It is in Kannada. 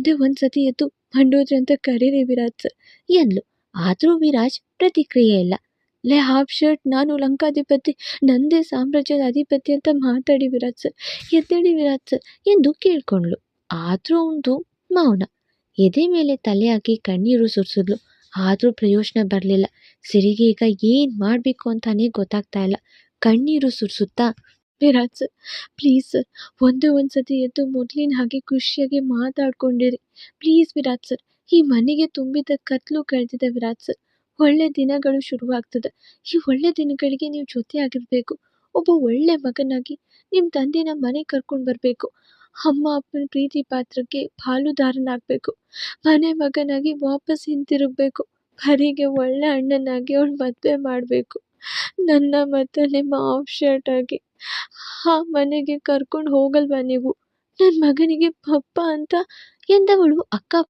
ಒಂದೇ ಒಂದು ಸತಿ ಎದ್ದು ಮಂಡೋದ್ರಿ ಅಂತ ಕರೀರಿ ವಿರಾಜ್ ಎಂದ್ಲು? ಆದರೂ ವಿರಾಜ್ ಪ್ರತಿಕ್ರಿಯೆ ಇಲ್ಲ. ಲೇ, ಹಾಫ್ ಶರ್ಟ್, ನಾನು ಲಂಕಾಧಿಪತಿ, ನಂದೇ ಸಾಮ್ರಾಜ್ಯದ ಅಧಿಪತಿ ಅಂತ ಮಾತಾಡಿ ವಿರಾಜ್ ಸರ್. ಎದ್ದೇಳಿ ವಿರಾಜ್ ಸರ್ ಎಂದು ಕೇಳ್ಕೊಂಡ್ಳು. ಆದರೂ ಒಂದು ಮೌನ. ಎದೆ ಮೇಲೆ ತಲೆ ಹಾಕಿ ಕಣ್ಣೀರು ಸುರಿಸಿದ್ಲು. ಆದರೂ ಪ್ರಯೋಜನ ಬರಲಿಲ್ಲ. ಸಿರಿಗೆ ಈಗ ಏನು ಮಾಡಬೇಕು ಅಂತಾನೆ ಗೊತ್ತಾಗ್ತಾ ಇಲ್ಲ. ಕಣ್ಣೀರು ಸುರಿಸುತ್ತಾ ವಿರಾಜ್ ಸರ್ ಪ್ಲೀಸ್ ಸರ್ ಒಂದೇ ಒಂದು ಸತಿ ಎದ್ದು ಮೊದಲಿನ ಹಾಗೆ ಖುಷಿಯಾಗಿ ಮಾತಾಡ್ಕೊಂಡಿರಿ. ಪ್ಲೀಸ್ ವಿರಾಜ್ ಸರ್ ಈ ಮನೆಗೆ ತುಂಬಿದ ಕತ್ಲು ಕಳೆದಿದೆ ವಿರಾಜ್ ಸರ್ ಒಳ್ಳೆ ದಿನಗಳು ಶುರುವಾಗ್ತದೆ. ಈ ಒಳ್ಳೆ ದಿನಗಳಿಗೆ ನೀವು ಜೊತೆಯಾಗಿರಬೇಕು ಒಬ್ಬ ಒಳ್ಳೆ ಮಗನಾಗಿ ನಿಮ್ಮ ತಂದೆನ ಮನೆಗೆ ಕರ್ಕೊಂಡು ಬರಬೇಕು. ಅಮ್ಮ ಅಪ್ಪನ ಪ್ರೀತಿ ಪಾತ್ರಕ್ಕೆ ಪಾಲುದಾರನಾಗಬೇಕು. ಮನೆ ಮಗನಾಗಿ ವಾಪಸ್ ಹಿಂತಿರುಗಬೇಕು. ಹರಿಗೆ ಒಳ್ಳೆ ಅಣ್ಣನಾಗಿ ಅವಳು ಮದುವೆ ಮಾಡಬೇಕು. ನನ್ನ ಮತ್ತು ಆಫ್ ಶರ್ಟ್ ಆಗಿ ಆ ಮನೆಗೆ ಕರ್ಕೊಂಡು ಹೋಗಲ್ವಾ ನೀವು? ನನ್ನ ಮಗನಿಗೆ ಪಪ್ಪ ಅಂತ ಎಂದವಳು ಅಕ್ಕ